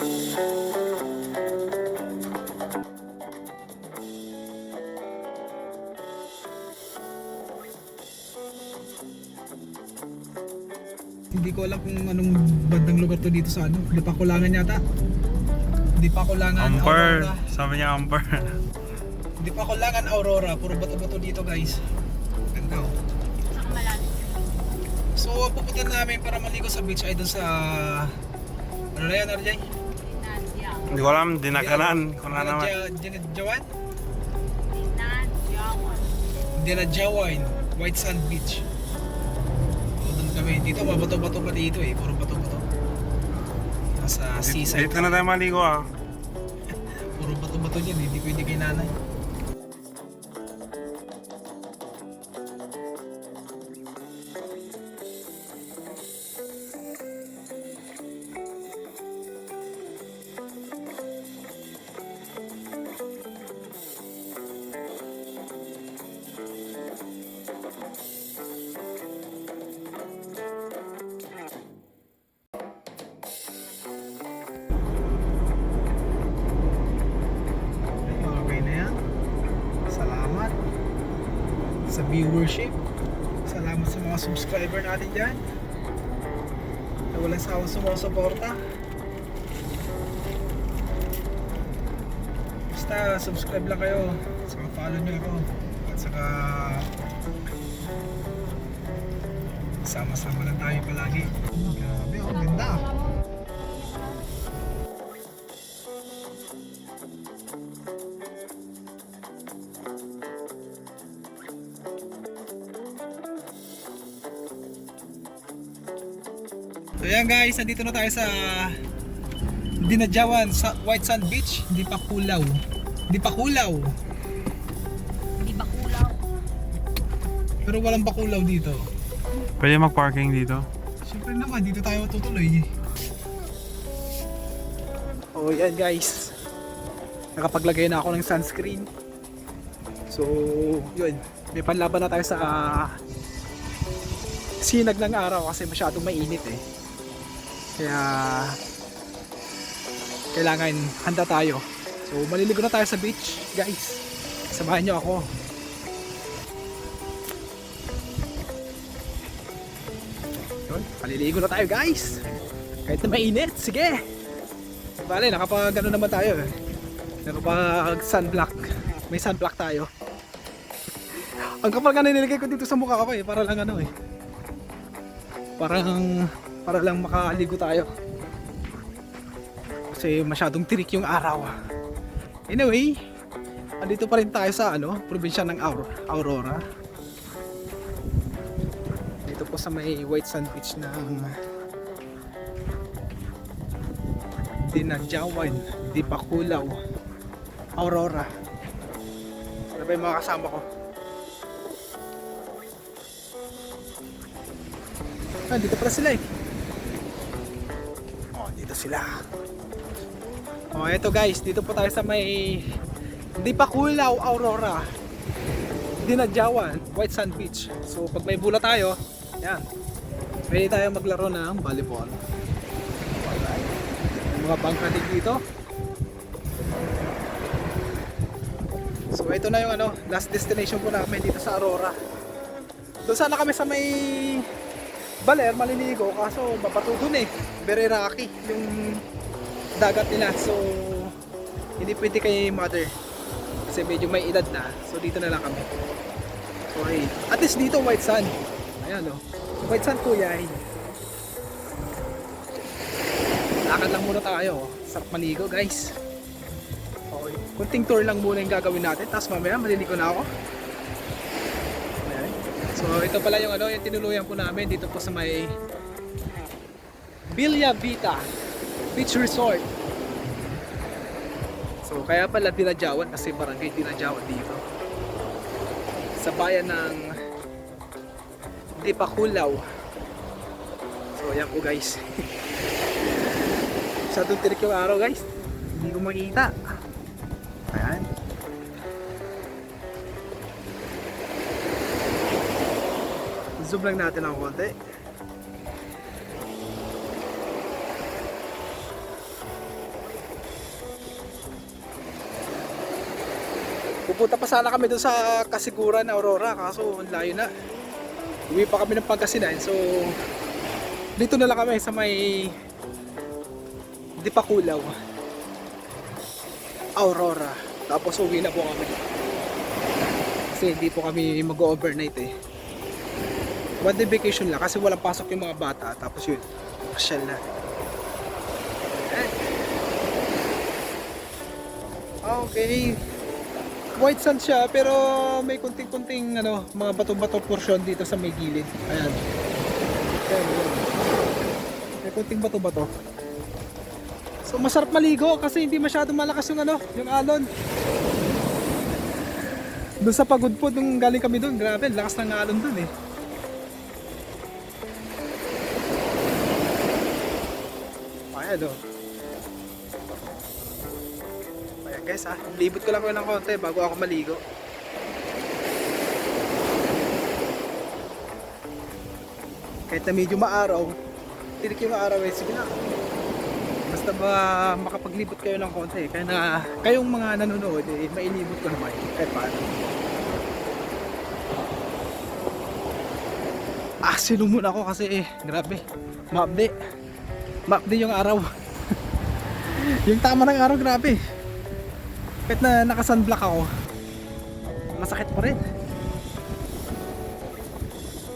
Hindi ko alam kung anong bandang lugar to dito sa ano. Hindi pa kulangan yata. Hindi pa kulangan Amber. Aurora. Sabi niya Amber. Hindi pa ko kulangan Aurora. Puro bato-bato dito guys. Ganda oh. So pupunta namin para maligo sa beach ay doon sa... Ano na yan, Arjay? Hindi ko alam, dinakanan. Kung ano naman. Dinadjawan? Dinadyawan. Dinadjawan. White Sand Beach. O doon kami. Dito mabato-bato pa dito eh. Puro bato-bato. Nasa seaside. Dito na tayo maligo ah. Puro bato-bato dyan eh. Hindi pwede kay nanay. Sa viewership. Salamat sa mga subscriber natin dyan. Na walang sawang sumusuporta. Basta subscribe lang kayo. Saka follow nyo ako. At saka sama-sama lang tayo palagi. Grabe oh, ganda. Guys, nandito na tayo sa Dinadjawan sa White Sand Beach. Hindi pa kulaw. Hindi pa kulaw. Hindi ba kulaw? Pero walang bakulaw dito. Pwede mag-parking dito. Siyempre naman, dito tayo tutuloy. Oh yan guys. Nakapaglagay na ako ng sunscreen. So, yun. May panlaban na tayo sa sinag ng araw kasi masyadong mainit eh. Kaya kailangan handa tayo. So, maliligo na tayo sa beach, guys. Samahan nyo ako. Yun, paliligo na tayo guys. Kahit na mainit, sige. Bale, nakapag ano naman tayo eh. Nakapag sunblock. May sunblock tayo. Ang kapal nga nilagay ko dito sa mukha ko eh, para lang ano eh. Parang, para lang makaligo tayo. Kasi masyadong tirik yung araw. Anyway, andito pa rin tayo sa ano, probinsya ng Aur- Aurora. Dito po sa may white sand beach ng Dinadjawan, Dipakulaw, Aurora. Ano ba yung mga kasama ko? Ah, dito pala sila eh. Oh, dito sila. Oh, eto guys, dito po tayo sa may Dipakulaw, Aurora. Dinadjawan, White Sand Beach. So, pag may bula tayo, yan. Pwede tayo maglaro ng volleyball. Alright. May mga bangka din dito. So, ito na yung ano, last destination po namin dito sa Aurora. Doon sana kami sa may Baler, maliligo, kaso mabato dun eh. Rocky yung dagat nila. So, hindi pwede kay mother. Kasi medyo may edad na. So, dito na lang kami. Okay. At least dito, white sun. Ayan o. White sun po yan. Lakad lang muna tayo. Sarap maligo guys. Okay. Kunting tour lang muna yung gagawin natin. Tapos mamaya maliligo na ako. So ito pala yung ano, yung tinuluyan po namin dito po sa may Villa Vita Beach Resort. So kaya pala Dinadjawan kasi barangay Dinadjawan dito. Sa bayan ng Dipakulaw. So ayan po guys. Sa tirik yung araw guys. Hindi ko makita. Zoom lang natin ang konti. Pupunta pa sana kami doon sa Kasiguran, Aurora, kaso ang layo na. Uwi pa kami ng Pangasinan, so dito na lang kami sa may Dipakulaw. Aurora. Tapos uwi na po kami. Kasi hindi po kami mag-overnight eh. One day vacation lang kasi walang pasok yung mga bata. Tapos yun, pasyal na. Okay. White sand siya pero may kunting-kunting ano, mga bato-bato portion dito sa may gilid. Ayan. Ayan. May kunting bato-bato. So masarap maligo kasi hindi masyadong malakas yung ano, yung alon. Doon sa pagod po, nung galing kami doon, grabe, lakas ng alon doon eh. Ayan o. Ayan guys ha, libot ko lang ko ng konti bago ako maligo. Kahit na medyo maaraw, tirik yung araw eh, sige na. Basta ba makapaglibot kayo ng konti, kaya na kayong mga nanonood eh, mailibot ko naman kahit paano. Ah, sinumon ako kasi eh, grabe, maapde. Maapde yung araw. yung tama ng araw, grabe. Kahit na naka-sunblock ako, masakit pa rin.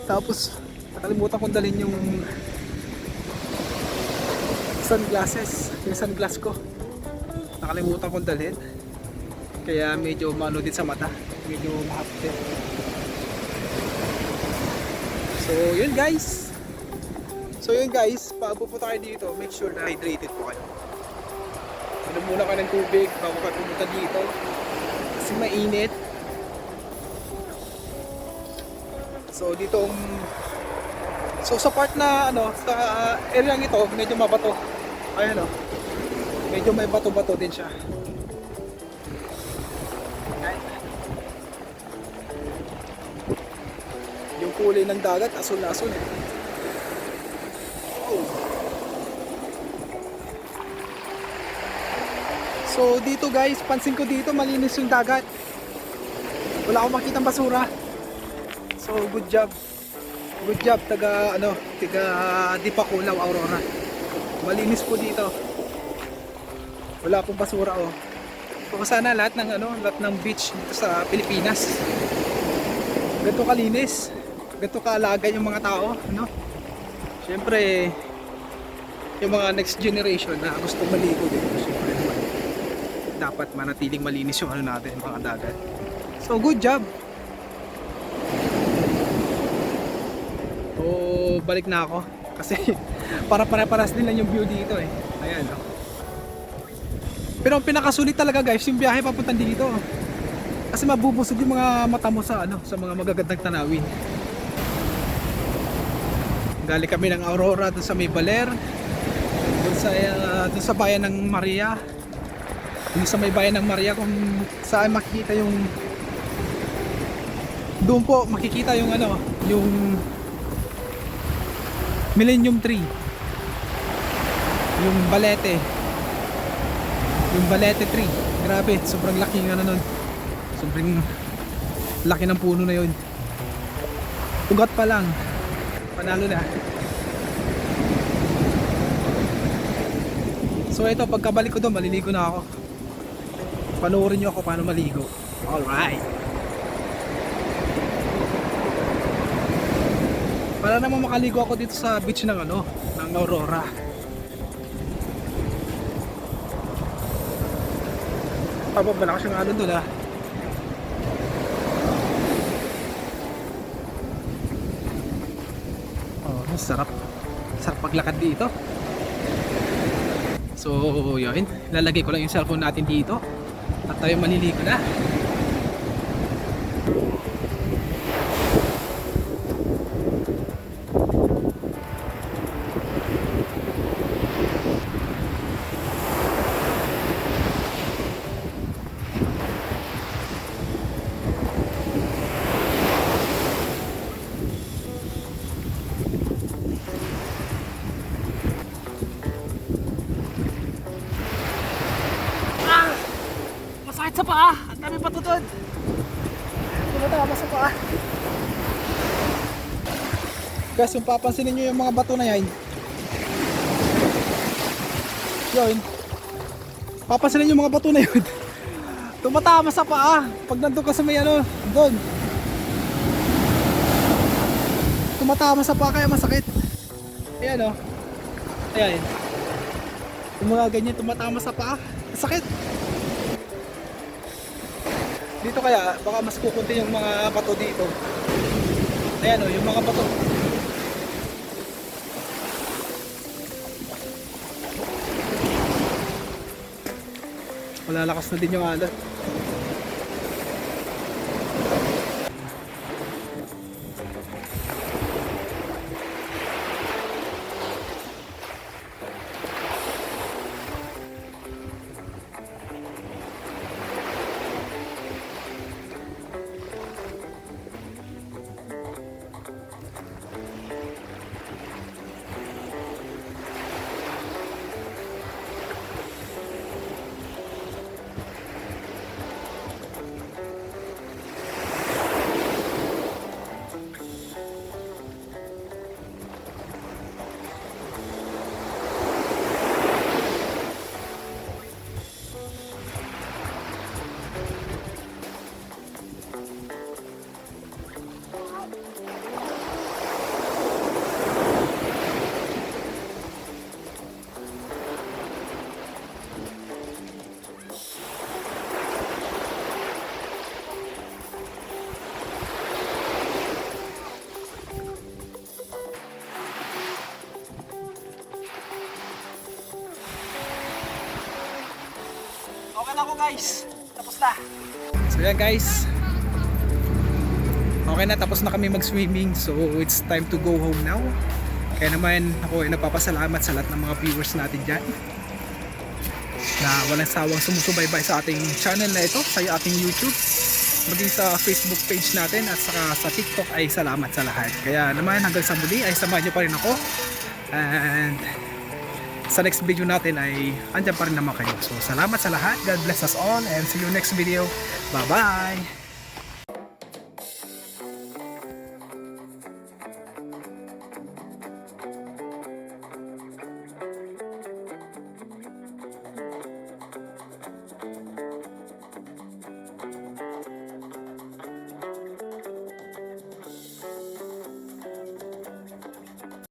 Tapos, nakalimutan kong dalhin yung sunglasses, yung sunglass ko. Nakalimutan kong dalhin. Kaya medyo maano din sa mata. Medyo mahapte. So, yun guys. So, yun guys. Pag kayo dito, make sure na hydrated po kayo. Ano muna kayo ng tubig bago kayo pumunta dito. Kasi mainit. So, dito So sa part na ano, sa area ito, medyo mabato. Ayan oh. Medyo may bato-bato din siya. Yung kulay ng dagat, asul-asul eh. So dito guys, pansin ko dito malinis yung dagat. Wala akong makitang basura. So good job. Good job taga ano, taga Dipakulaw Aurora. Malinis po dito. Wala pong basura oh. So sana lahat ng ano, lahat ng beach dito sa Pilipinas. Ganito kalinis. Ganito kaalaga yung mga tao, ano? Siyempre yung mga next generation na gusto maligo naman. Dapat manatiling malinis yung ano natin, mga dagat. So good job. So, balik na ako. Kasi, para pare-paras din lang yung view dito eh. Ayan, oh. Pero ang pinakasulit talaga guys, yung biyahe papunta dito. Kasi mabubusog yung mga mata mo sa, ano, sa mga magagandang tanawin. Galing kami ng Aurora dun sa may Baler. Dun sa, uh, dun sa bayan ng Maria. Dun sa may bayan ng Maria kung saan makikita yung doon po makikita yung ano, yung Millennium Tree. Yung Balete. Yung Balete Tree. Grabe, sobrang laki ng ano nun. Sobrang laki ng puno na yun. Ugat pa lang. Panalo na. So ito, pagkabalik ko doon, maliligo na ako. Panoorin nyo ako paano maligo. Alright. Para naman makaligo ako dito sa beach ng ano, ng Aurora. Aba, malakas yung alon doon ah. Oh, sarap. Sarap paglakad dito. So, yun. Lalagay ko lang yung cellphone natin dito. At tayo maliligo na. Masakit sa paa! Ang dami patutod! Tumatama sa paa. Guys, yung papansinin nyo yung mga bato na yan, Yun. Papasilin yung mga bato na yun. Tumatama sa paa. Pag nandun ka sa may ano, doon. Tumatama sa paa kaya masakit. Ayan o. Ayan. Yung mga ganyan tumatama sa paa. Masakit. Dito kaya, baka mas kukunti yung mga bato dito. Ayan o, yung mga bato. Malalakas na din yung alat. Guys. Tapos na. So yan guys. Okay na, tapos na kami mag-swimming. So it's time to go home now. Kaya naman ako ay napapasalamat sa lahat ng mga viewers natin dyan. Na walang sawang sumusubaybay sa ating channel na ito, sa ating YouTube. Maging sa Facebook page natin at saka sa TikTok ay salamat sa lahat. Kaya naman hanggang sa muli ay samahan niyo pa rin ako. And sa next video natin ay andyan pa rin naman kayo. So salamat sa lahat. God bless us all and see you next video. Bye bye!